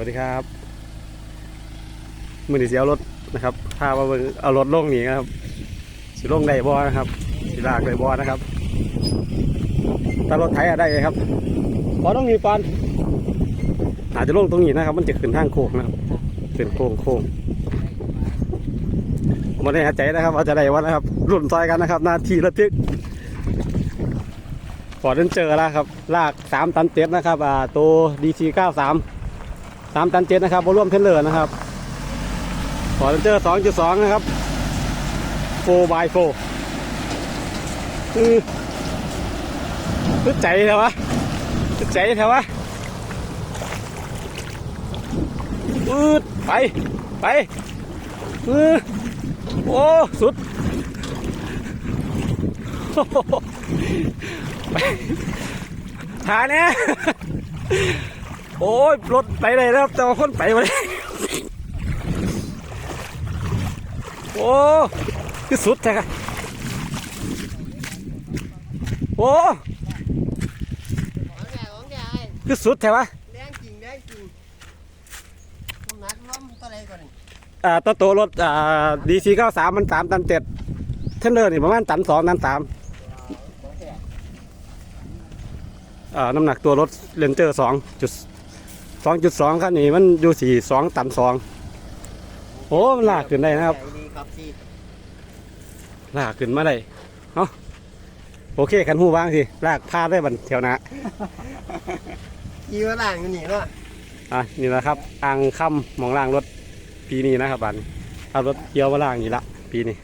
วัสดีครับมือนีเสียรถนะครับพามาเบิ่งเอารถลงนี่นะครับสิลงได้บ่นะครับสิลากได้บ่นะครับถ้ารถไถอะได้ครับพอต้องมีปอนอาจจะลงตรงนี้นะครับ มันจะขึ้นทางโค้งนะครับขึ้นโค้งโค้งมาได้หาใจนะครับว่าจะได้วันนะครับรุ่นซอยกันนะครับนาทีระทึกฟอร์ดเจอแล้วครับ ลากสามตันเจ็ดนะครับ อ่า ตัวดีซีเก้า สามตันเจ็ดนะครับบรวมเทนเลอร์นะครับฟอร์เจอร์สองจุดสองนะครับโฟบายโฟคือคือใจเถอวะคือใจเถอวะอืดไป ไปอือโอ้สุดไปหาเนี่ย โอ้ยรถไปเลยนะครับแต่ว่าคนไปมาเลยโอ้คือสุดแท้ครับโอ้ของแกของแกไอ้คือสุดแท้วะแรงจริงแรงจริงน้ำหนักล้อมตัวอะไรก่อนนี่อ่าตัวโตรถอ่าดีซีเก้าสามมันสามตันเจ็ดเทนเลอร์นี่ประมาณตันสองตันสามของแกอ่าน้ำหนักตัวรถเรนเจอร์สองจุด สองจุดสองครับนี่มันอยู่สี่สองตันสองโอ้มันลากขึ้นได้นะครับใหญ่ดีครับพี่ลากขึ้นมาได้เนาะโอเคขันหูวางสิลากพาได้บันเที่ยวหนะขี่มาล่างอยู่นี่เนาะอะนี่แหละครับอ่างค่ำหมองล่างรถปีนี้นะครับบันเอารถเกี่ยวมาล่างนี่ละปีนี้